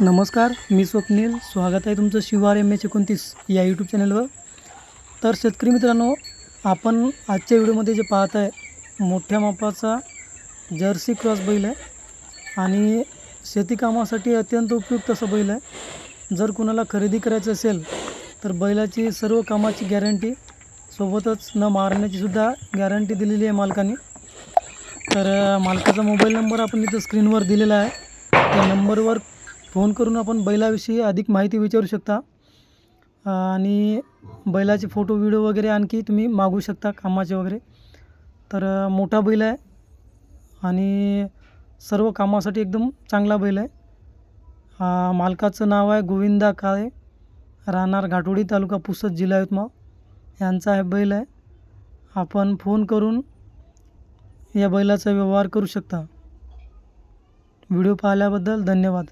नमस्कार मी स्वप्नील. स्वागत आहे तुमचं शिवार एम एच एकोणतीस या यूट्यूब चॅनलवर तर शेतकरी मित्रांनो आपण आजच्या व्हिडिओमध्ये जे पाहत आहे मोठ्या मापाचा जर्सी क्रॉस बैल आहे. आणि शेतीकामासाठी अत्यंत उपयुक्त असं बैल आहे. जर कुणाला खरेदी करायचं असेल तर बैलाची सर्व कामाची गॅरंटी सोबतच न मारण्याचीसुद्धा गॅरंटी दिलेली आहे मालकाने. तर मालकाचा मोबाईल नंबर आपण इथं स्क्रीनवर दिलेला आहे. त्या नंबरवर फोन करून आपण बैलाविषयी अधिक माहिती विचारू शकता. आणि बैलाचे फोटो व्हिडिओ वगैरे आणखी तुम्ही मागू शकता कामाचे वगैरे. तर मोठा बैल आहे आणि सर्व कामासाठी एकदम चांगला बैल आहे. मालकाचं नाव आहे गोविंदा काळे राहणार घाटोडी तालुका पुसद जिल्हा यवतमाळ. यांचा हे बैल आहे. आपण फोन करून या बैलाचा व्यवहार करू शकता. व्हिडिओ पाहिल्याबद्दल धन्यवाद.